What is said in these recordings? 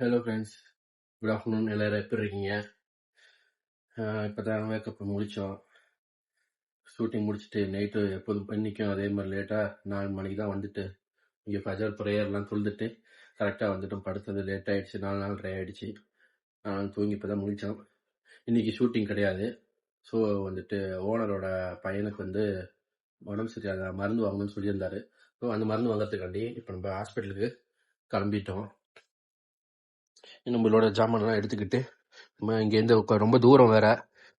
Hello friends good afternoon எல்லோரும் எப்படி இருக்கீங்க? இப்போ தான் மேக்கப் முடித்தோம் ஷூட்டிங் முடிச்சுட்டு நைட்டு எப்போதும் பண்ணிக்கும். அதே மாதிரி லேட்டாக நாலு மணிக்கு தான் வந்துட்டு இங்கே ஃபஜர் ப்ரேயர்லாம் தொழுதுட்டு கரெக்டாக வந்துட்டோம். படுத்தது லேட் ஆகிடுச்சு நாலு நாள் ரே ஆகிடுச்சு நான் தூங்கி இப்போ தான் முடித்தோம் இன்றைக்கி ஷூட்டிங் கிடையாது. ஸோ வந்துட்டு ஓனரோட பையனுக்கு வந்து உடம்பு சரியாக மருந்து வாங்கணும்னு சொல்லியிருந்தாரு. ஸோ அந்த மருந்து வாங்குறதுக்காண்டி இப்போ நம்ம ஹாஸ்பிட்டலுக்கு கிளம்பிட்டோம். நம்மளோட ஜாமான்லாம் எடுத்துக்கிட்டு நம்ம இங்கேருந்து ரொம்ப தூரம் வேற.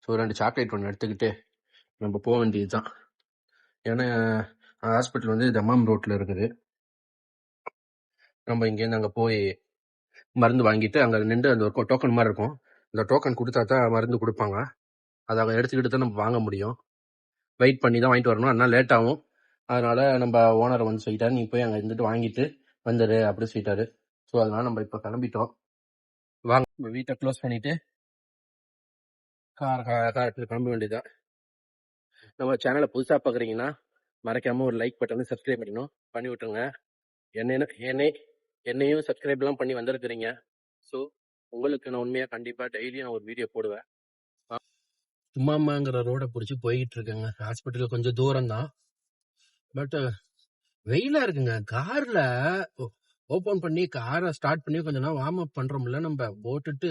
ஸோ ரெண்டு சாக்லேட் ஒன்று எடுத்துக்கிட்டு நம்ம போக வேண்டியது தான் ஏன்னா ஹாஸ்பிட்டல் வந்து தம்மாம் ரோட்டில் இருக்குது. நம்ம இங்கேருந்து அங்கே போய் மருந்து வாங்கிட்டு அங்கே நின்று அந்த ஒரு டோக்கன் மாதிரி இருக்கும். அந்த டோக்கன் கொடுத்தா தான் மருந்து கொடுப்பாங்க. அதை அவங்க எடுத்துக்கிட்டு தான் நம்ம வாங்க முடியும். வெயிட் பண்ணி தான் வாங்கிட்டு வரணும். அதனால் லேட் ஆகும். அதனால் நம்ம ஓனர் வந்து சொல்லிட்டாரு நீ போய் அங்கே இருந்துட்டு வாங்கிட்டு வந்துடு அப்படின்னு சொல்லிட்டாரு. ஸோ அதனால் நம்ம இப்போ கிளம்பிட்டோம். வாங்க. நம்ம வீட்டை க்ளோஸ் பண்ணிட்டு கார் கார் எடுத்து கிளம்ப வேண்டியதுதான். நம்ம சேனலை புதுசாக பார்க்குறீங்கன்னா மறக்காமல் ஒரு லைக் பட்டன் சப்ஸ்கிரைப் பண்ணணும். பண்ணி விட்டுருங்க. என்ன என்னை என்னையும் சப்ஸ்கிரைப்லாம் பண்ணி வந்திருக்கிறீங்க. ஸோ உங்களுக்கு நான் உண்மையாக கண்டிப்பாக டெய்லியும் நான் ஒரு வீடியோ போடுவேன். சும்மாமாங்கிற ரோடை பிடிச்சி போய்கிட்டு இருக்கேங்க. ஹாஸ்பிட்டல் கொஞ்சம் தூரம் தான் பட் வெயிலாக இருக்குங்க காரில் ஓபன் பண்ணி காரை ஸ்டார்ட் பண்ணி கொஞ்ச நேரம் வார்ம் அப் பண்றோம்ல நம்ம. போட்டுட்டு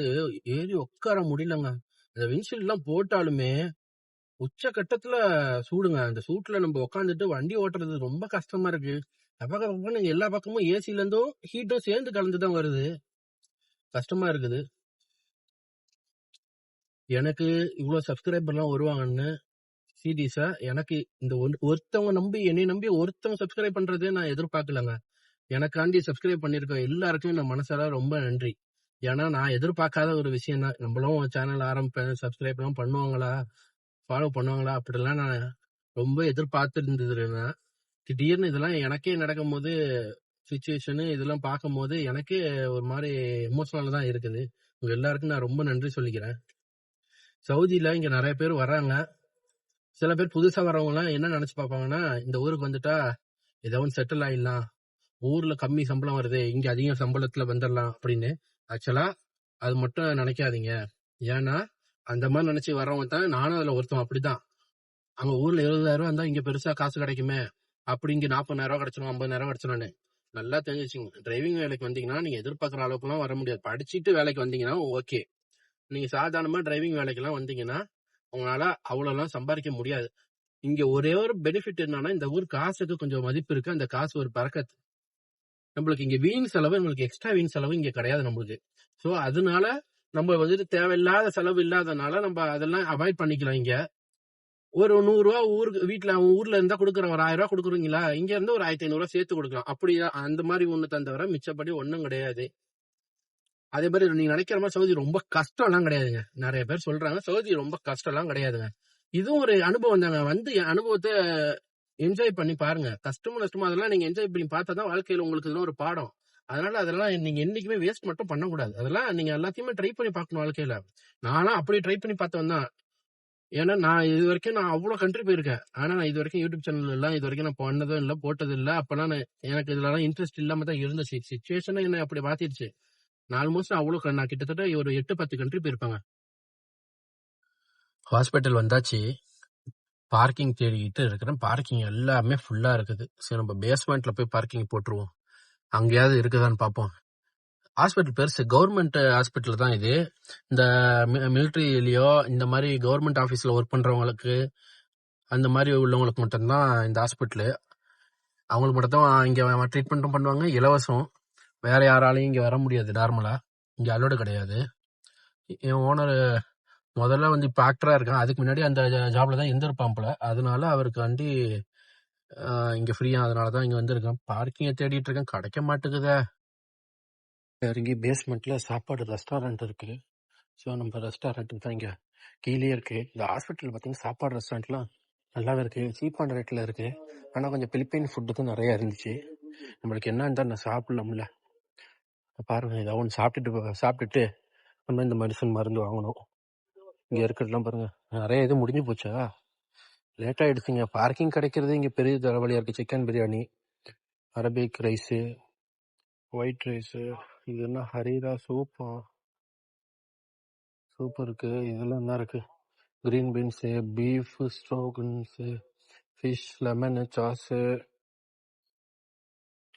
ஏறி உட்கார முடியலங்க. அந்த விண்ட்ஷீல்ட் எல்லாம் போட்டாலுமே உச்ச கட்டத்துல சூடுங்க. அந்த சூட்ல நம்ம உட்காந்துட்டு வண்டி ஓட்டுறது ரொம்ப கஷ்டமா இருக்கு. பக்கம் நீங்க எல்லா பக்கமும் ஏசில இருந்தும் ஹீட்டும் சேர்ந்து கலந்துதான் வருது. கஷ்டமா இருக்குது. எனக்கு இவ்வளவு சப்ஸ்கிரைபர்லாம் வருவாங்கன்னு சீரியஸா எனக்கு இந்த ஒருத்தவங்க நம்பி என்னை நம்பி ஒருத்தவங்க சப்ஸ்கிரைப் பண்றதே நான் எதிர்பார்க்கலங்க. எனக்காண்டி சப்ஸ்கிரைப் பண்ணிருக்க எல்லாருக்குமே நான் மனசார ரொம்ப நன்றி. ஏன்னா நான் எதிர்பார்க்காத ஒரு விஷயம் தான் நம்மளும் சேனல் ஆரம்பிப்பேன் சப்ஸ்கிரைப் எல்லாம் பண்ணுவாங்களா? ஃபாலோ பண்ணுவாங்களா? அப்படிலாம் நான் ரொம்ப எதிர்பார்த்துருந்ததுன்னா திடீர்னு இதெல்லாம் எனக்கே நடக்கும் போது சுச்சுவேஷனு இதெல்லாம் பார்க்கும் போது எனக்கே ஒரு மாதிரி எமோஷனல் தான் இருக்குது. உங்க எல்லாருக்கும் நான் ரொம்ப நன்றி சொல்லிக்கிறேன். சவுதியில இங்க நிறைய பேர் வர்றாங்க. சில பேர் புதுசா வரவங்க எல்லாம் என்ன நினைச்சு பார்ப்பாங்கன்னா இந்த ஊருக்கு வந்துட்டா ஏதோ ஒன்று செட்டில் ஆயிடலாம். ஊர்ல கம்மி சம்பளம் வருது இங்க அதிக சம்பளத்துல வந்துடலாம் அப்படின்னு. ஆக்சுவலா அது மட்டும் நினைக்காதீங்க. ஏன்னா அந்த மாதிரி நினைச்சு வரவங்க தான் நானும் அதுல ஒருத்தன் அப்படிதான். அங்க ஊர்ல எழுபதாயிரம் ரூபா இருந்தா இங்க பெருசா காசு கிடைக்குமே அப்படி இங்க நாற்பதாயிரம் ரூபா கிடைச்சிடும் ஐம்பதாயிரம் கிடைச்சிடும்னு நல்லா தெரிஞ்சுச்சுங்க. டிரைவிங் வேலைக்கு வந்தீங்கன்னா நீங்க எதிர்பார்க்குற அளவுக்குலாம் வர முடியாது. படிச்சுட்டு வேலைக்கு வந்தீங்கன்னா ஓகே நீங்க சாதாரணமா டிரைவிங் வேலைக்கெல்லாம் வந்தீங்கன்னா உங்களால அவ்வளவுலாம் சம்பாதிக்க முடியாது. இங்க ஒரே ஒரு பெனிஃபிட் என்னன்னா இந்த ஊர் காசுக்கு கொஞ்சம் மதிப்பு இருக்கு. அந்த காசு ஒரு பறக்கத்து. நம்மளுக்கு இங்க வீண் செலவு நம்மளுக்கு எக்ஸ்ட்ரா வீண் செலவு இங்க கிடையாது நம்மளுக்கு. சோ அதனால நம்ம வந்துட்டு தேவையில்லாத செலவு இல்லாதனால நம்ம அதெல்லாம் அவாய்ட் பண்ணிக்கலாம் இங்க. ஒரு நூறு ரூபா ஊருக்கு வீட்டுல அவன் ஊர்ல இருந்தா கொடுக்குறோம் ஒரு ஆயிரம் ரூபா கொடுக்குறீங்களா? இங்க இருந்து ஒரு ஆயிரத்தி ஐநூறு ரூபா சேர்த்து கொடுக்கலாம். அப்படி அந்த மாதிரி ஒண்ணு தந்தவரை மிச்சப்படி ஒண்ணும் கிடையாது. அதே மாதிரி நீங்க நினைக்கிற மாதிரி சவுதி ரொம்ப கஷ்டம் எல்லாம் கிடையாதுங்க. நிறைய பேர் சொல்றாங்க சவுதி ரொம்ப கஷ்டம் எல்லாம் கிடையாதுங்க. இதுவும் ஒரு அனுபவம் தாங்க. வந்து என் அனுபவத்தை என்ஜாய் பண்ணி பாருங்க. கஷ்டமும் நஷ்டமும் அதெல்லாம் நீங்க என்ஜாய் பண்ணி பார்த்தா தான் வாழ்க்கையில உங்களுக்கு இதெல்லாம் ஒரு பாடம். அதனால அதெல்லாம் நீங்க என்னைக்குமே வேஸ்ட் மட்டும் பண்ணக்கூடாது. அதெல்லாம் நீங்க எல்லாத்தையுமே ட்ரை பண்ணி பார்க்கணும் வாழ்க்கையில. நானும் அப்படி ட்ரை பண்ணி பார்த்தவன் தான். ஏன்னா நான் இது வரைக்கும் நான் அவ்வளவு கண்ட்ரி போயிருக்கேன். ஆனா நான் இது வரைக்கும் யூடியூப் சேனல் எல்லாம் இது வரைக்கும் நான் பண்ணதும் இல்லை போட்டது இல்லை அப்பெல்லாம் நான் எனக்கு இதுலலாம் இன்ட்ரெஸ்ட் இல்லாம தான் இருந்துச்சு. சுச்சுவேஷனும் என்ன அப்படி மாத்திடுச்சு. நான் ஆல்மோஸ்ட் அவ்வளவு நான் கிட்டத்தட்ட ஒரு எட்டு பத்து கண்ட்ரி போயிருப்பாங்க. ஹாஸ்பிட்டல் வந்தாச்சு. பார்க்கிங் தேடிக்கிட்டு இருக்கிறேன். பார்க்கிங் எல்லாமே ஃபுல்லா இருக்குது. சரி நம்ம பேஸ்மெண்ட்ல போய் பார்க்கிங் போட்டுருவோம். அங்கேயாவது இருக்குதான்னு பார்ப்போம். ஹாஸ்பிட்டல் பெருசு கவர்மெண்ட் ஹாஸ்பிட்டல் தான் இது. இந்த மிலிட்ரிலயோ இந்த மாதிரி கவர்மெண்ட் ஆஃபீஸ்ல ஒர்க் பண்றவங்களுக்கு அந்த மாதிரி உள்ளவங்களுக்கு மட்டும்தான் இந்த ஹாஸ்பிட்டலு அவங்களுக்கு மட்டும் தான் இங்க ட்ரீட்மெண்ட்டும் பண்ணுவாங்க. இலவசம். வேற யாராலையும் இங்க வர முடியாது நார்மலா இங்க அலோடு கிடையாது. என் ஓனர் முதல்ல வந்து இப்போ ஆக்டராக இருக்கான். அதுக்கு முன்னாடி அந்த ஜாப்ல தான் இருந்திருப்பாம்பல அதனால அவருக்கு இங்கே ஃப்ரீயாக இங்க அதனால தான் இங்கே வந்திருக்கேன். பார்க்கிங்கை தேடிட்டு இருக்கேன். கிடைக்க மாட்டேங்குதே. இறங்கி பேஸ்மெண்ட்டில் சாப்பாடு ரெஸ்டாரண்ட் இருக்கு. ஸோ நம்ம ரெஸ்டாரண்ட் தான் இங்கே கீழே இருக்கு. இந்த ஹாஸ்பிட்டல் பார்த்தீங்கன்னா சாப்பாடு ரெஸ்டாரண்ட்லாம் நல்லாவே இருக்கு. சீப்பான ரேட்டில் இருக்கு. ஆனால் கொஞ்சம் பிலிப்பைன் ஃபுட்டு தான் நிறையா இருந்துச்சு. நம்மளுக்கு என்ன தான் நான் சாப்பிடலாம்ல. பாருங்க ஏதாவது ஒன்று சாப்பிட்டுட்டு சாப்பிட்டுட்டு நம்ம இந்த மெடிசன் மருந்து வாங்கணும். இங்க இருக்கிறதுலாம் பாருங்க. நிறைய இது முடிஞ்சு போச்சா? லேட் ஆயிடுச்சுங்க. பார்க்கிங் கிடைக்கிறது இங்க பெரிய தலைவலியாக இருக்கு. Chicken biryani Arabic rice white rice இது என்ன? ஹரீரா சூப்பா சூப் இருக்கு. இதெல்லாம் என்ன இருக்கு? Green beans beef stroganoff fish lemon sauce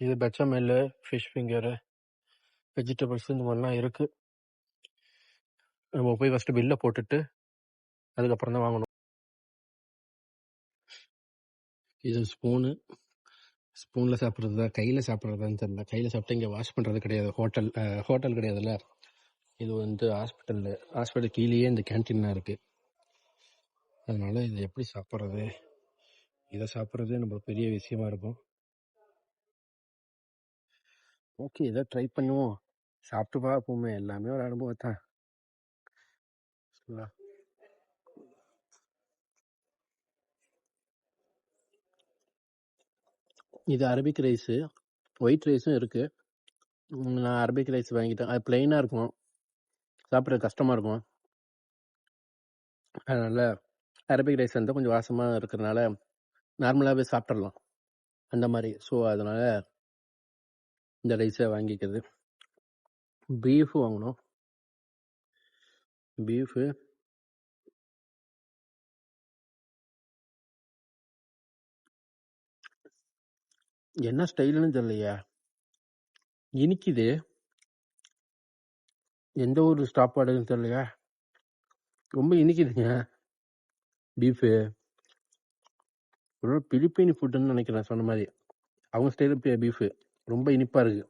இது பெச்சமெல்லு ஃபிஷ் ஃபிங்கரு வெஜிடபிள்ஸ் இந்த மாதிரிலாம் இருக்குது நம்ம போய் ஃபர்ஸ்ட் பில்லை போட்டுட்டு அதுக்கப்புறம் தான் வாங்கணும். இது ஸ்பூனு ஸ்பூனில் சாப்பிட்றது தான் கையில் சாப்பிட்றதான்னு தெரியல. கையில் சாப்பிட்டு இங்கே வாஷ் பண்ணுறது கிடையாது. ஹோட்டல் ஹோட்டல் கிடையாதுல்ல? இது வந்து ஹாஸ்பிட்டலில் ஹாஸ்பிட்டல் கீழேயே இந்த கேன்டீன்லாம் இருக்குது அதனால் இதை எப்படி சாப்பிட்றது? இதை சாப்பிட்றதே நம்ம பெரிய விஷயமா இருக்கும். ஓகே இதை ட்ரை பண்ணுவோம். சாப்பிட்டு பார்ப்போமே. எல்லாமே ஒரு அனுபவம் தான் இது அரபிக் ரைஸு ஒயிட் ரைஸும் இருக்கு. ம், நான் அரபிக் ரைஸ் வாங்கிட்டேன். அது பிளெயினாக இருக்கும். சாப்பிட்றது கஷ்டமாக இருக்கும். அதனால அரபிக் ரைஸ் வந்து கொஞ்சம் வாசமாக இருக்கிறதுனால நார்மலாகவே சாப்பிட்றலாம் அந்த மாதிரி. ஸோ அதனால இந்த ரைஸை வாங்கிக்கிறது. பீஃப் வாங்கணும். Beef eh? என்ன ஸ்டைலுன்னு தெரியலையா. இனிக்குது. எந்த ஒரு சாப்பாடுன்னு தெரியலையா. ரொம்ப இனிக்குதுங்க. பீஃபு ஒரு ஃபுட்டுன்னு நினைக்கிறேன் சொன்ன மாதிரி. அவங்க ஸ்டைலு பீஃபு ரொம்ப இனிப்பாக இருக்குது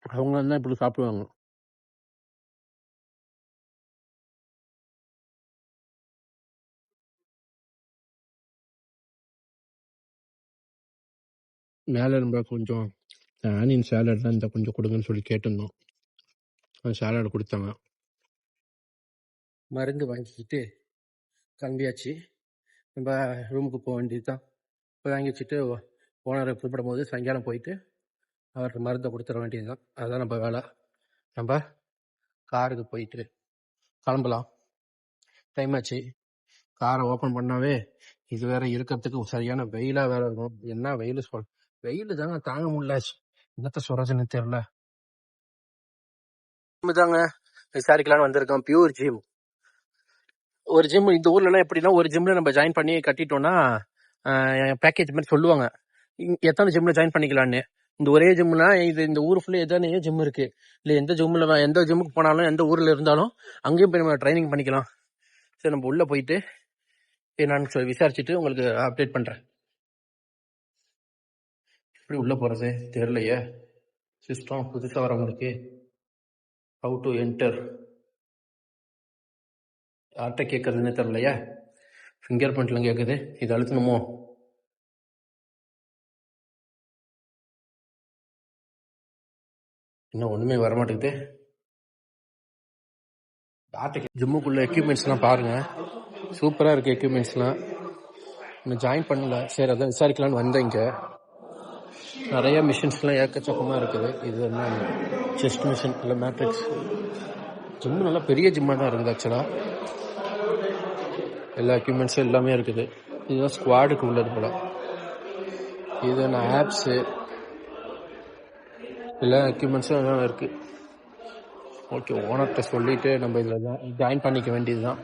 அவங்க தான் இப்படி சாப்பிடுவாங்க. மேலே நம்ம கொஞ்சம் ஆனியன் சேலட்லாம் இந்த கொஞ்சம் கொடுங்கன்னு சொல்லி கேட்டிருந்தோம். அந்த சேலட் கொடுத்தாங்க. மருந்து வாங்கிக்கிட்டு கிளம்பியாச்சு. நம்ம ரூமுக்கு போக வேண்டியது தான் இப்போ வாங்கி வச்சுட்டு ஓனரை கூப்பிடும் போது சாயங்காலம் போயிட்டு அவருக்கு மருந்தை கொடுத்துட வேண்டியது தான் அதுதான் நம்ம வேலை. நம்ம காருக்கு போயிட்டு கிளம்பலாம். டைம் ஆச்சு. காரை ஓப்பன் பண்ணாவே இது வேற இருக்கிறதுக்கு சரியான வெயிலாக வேற இருக்கும். என்ன வெயில் சொல் வெயில் தாங்க தாங்க முடியல என்னத்த சொல்றதுன்னு தெரியல. தாங்க விசாரிக்கலாம்னு வந்திருக்கோம். பியூர் ஜிம் ஒரு ஜிம் இந்த ஊர்ல எல்லாம் எப்படின்னா ஒரு ஜிம்ல நம்ம ஜாயின் பண்ணி கட்டிட்டோம்னா பேக்கேஜ் மாதிரி சொல்லுவாங்க. எத்தனை ஜிம்ல ஜாயின் பண்ணிக்கலாம்னு. இந்த ஒரே ஜிம்னா இது இந்த ஊர் ஃபுல்லா எத்தனை ஜிம் இருக்கு. இல்ல எந்த ஜிம்ல எந்த ஜிம்முக்கு போனாலும் எந்த ஊர்ல இருந்தாலும் அங்கேயும் போய் நம்ம ட்ரைனிங் பண்ணிக்கலாம். சரி நம்ம உள்ள போயிட்டு என்னன்னு சொல்லி விசாரிச்சுட்டு உங்களுக்கு அப்டேட் பண்றேன். எப்படி உள்ள போறது? தெரியலையே. சிஸ்டம் புதுசாக வரவங்களுக்கு ஹவு டு என்டர் யார்கிட்ட கேட்கறதுன்னு தெரியலையே. ஃபிங்கர் பிரிண்ட்லாம் கேட்குது இது அழுத்தணுமோ? இன்னும் ஒன்றுமே வர மாட்டேங்குது ஜிம்முக்குள்ள எக்யூப்மெண்ட்ஸ்லாம் பாருங்கள் சூப்பராக இருக்குது எக்யூப்மெண்ட்ஸ்லாம் இன்னும் ஜாயின் பண்ணல. சரி அதான் விசாரிக்கலான்னு வந்தேன் இங்கே. நிறைய மிஷின்ஸ்லாம் ஏக்கச்சக்கமாக இருக்குது. இது என்ன செஸ்ட் மிஷின் இல்லை மேட்ரிக்ஸ் ஜிம்மு நல்லா பெரிய ஜிம்மாக தான் இருக்குது ஆக்சுவலாக எல்லா எக்யூப்மெண்ட்ஸும் எல்லாமே இருக்குது. இதுதான் ஸ்குவாடுக்கு உள்ளது போல். இது என்ன ஆப்ஸு எல்லா எக்யூப்மெண்ட்ஸும் எல்லாம் இருக்குது ஓகே ஓனர்கிட்ட சொல்லிட்டு நம்ம இதில் தான் ஜாயின் பண்ணிக்க வேண்டியது தான்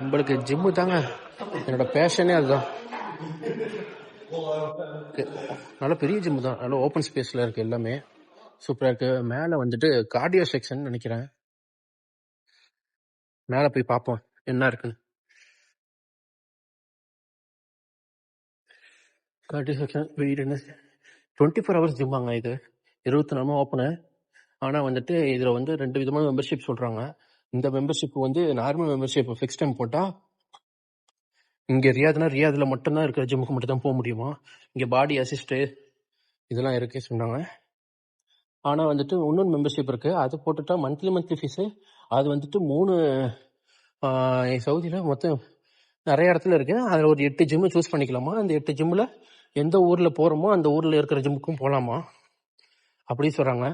நம்மளுக்கு ஜிம்மு தாங்க. என்னோட பேஷனே அதுதான். நல்ல பெரிய ஜிம்மு தான். நல்ல ஓப்பன் ஸ்பேஸ்ல இருக்கு எல்லாமே. சூப்பரா இருக்கு. மேல வந்துட்டு கார்டியோ செக்ஷன் நினைக்கிறேன். மேல போய் பார்ப்போம். என்ன இருக்குன்னு. கார்டியோ செக்ஷன் வெயிட் என்ன? டுவெண்ட்டி ஃபோர் ஹவர்ஸ் ஜிம்மாங்க இது. இருபத்தி நாலு ஓப்பனு ஆனால் வந்துட்டு இதில் வந்து ரெண்டு விதமான மெம்பர்ஷிப் சொல்கிறாங்க இந்த மெம்பர்ஷிப் வந்து நார்மல் மெம்பர்ஷிப் ஃபிக்ஸ் டைம் போட்டால் இங்கே ரியாதுனா ரியாதில் மட்டும்தான் இருக்கிற ஜிம்முக்கு மட்டும் தான் போக முடியுமா? இங்கே பாடி அசிஸ்ட்டு இதெல்லாம் இருக்கு சொன்னாங்க. ஆனால் வந்துட்டு இன்னொன்று மெம்பர்ஷிப் இருக்குது அது போட்டுட்டா மந்த்லி மந்த்லி ஃபீஸு அது வந்துட்டு மூணு சவுதியில் மொத்தம் நிறைய இடத்துல இருக்கு. அதில் ஒரு எட்டு ஜிம்மு சூஸ் பண்ணிக்கலாமா? அந்த எட்டு ஜிம்மில் எந்த ஊரில் போகிறோமோ அந்த ஊரில் இருக்கிற ஜிம்முக்கும் போகலாமா அப்படி சொல்கிறாங்க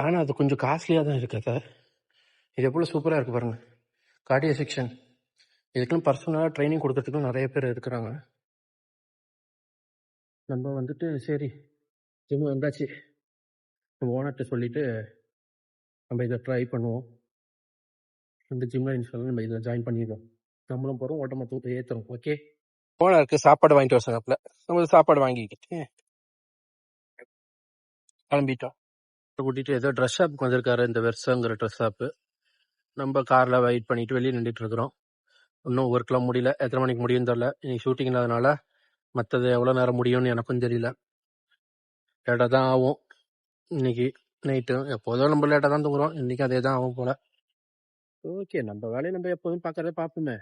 ஆனால் அது கொஞ்சம் காஸ்ட்லியாக தான் இருக்குது சார் இது எவ்வளோ சூப்பராக இருக்குது பாருங்கள் கார்டியோ செக்ஷன் இதுக்கெல்லாம் பர்சனலாக ட்ரைனிங் கொடுக்கறதுக்கும் நிறைய பேர் இருக்கிறாங்க. நம்ம வந்துட்டு சரி ஜிம் வந்தாச்சு. ஓனர்கிட்ட சொல்லிட்டு நம்ம இதை ட்ரை பண்ணுவோம். இந்த ஜிம்ல இன்ஸ்டால் நம்ம இதில் ஜாயின் பண்ணிடுவோம் நம்மளும் போகிறோம் உடம்ப தூக்க ஏற்றுறோம் ஓகே ஓனருக்கு சாப்பாடு வாங்கிட்டு வர சொன்னாப்புல. நம்ம சாப்பாடு வாங்கிக்கிட்டு கிளம்பிட்டோம். கூட்டிட்டு ஏதோ ட்ரெஸ் ஷாப்புக்கு வந்திருக்காரு இந்த வெர்ஸாங்கிற ட்ரெஸ் ஷாப்பு நம்ம கார்ல வெயிட் பண்ணிட்டு வெளியே நின்றுட்டு இருக்கிறோம். இன்னும் ஒர்க்லாம் முடியல. எத்தனை மணிக்கு முடியும்னு தெரியல. இன்னைக்கு ஷூட்டிங் இல்லாதனால மற்றது எவ்வளோ நேரம் முடியும்னு எனக்கும் தெரியல. லேட்டாக தான் ஆகும். இன்னைக்கு நைட்டு எப்போதும் நம்ம லேட்டாக தான் தூங்குறோம். இன்னைக்கு அதே தான் ஆகும் போல. ஓகே நம்ம வேலையை நம்ம எப்போதும் பார்க்கறத பார்ப்போமே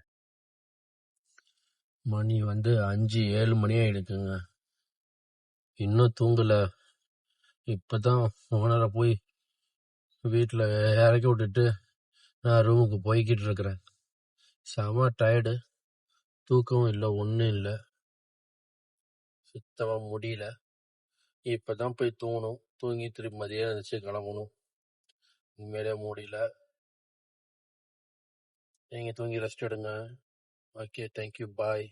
மணி வந்து அஞ்சு ஏழு மணி ஆயிடுச்சுங்க. இன்னும் தூங்கல. இப்பதான் ஓனரை போய் வீட்டில் இறக்கி விட்டுட்டு நான் ரூமுக்கு போய்கிட்டு இருக்கிறேன். செம டயர்டு தூக்கமும் இல்லை ஒன்றும் இல்லை. சுத்தமாக முடியல. இப்போ தான் போய் தூங்கணும். தூங்கி திருப்பி மதியம் நினச்சி கிளம்பணும். உண்மையிலே முடியல. நீங்கள் தூங்கி ரெஸ்ட் எடுங்க. Okay thank you bye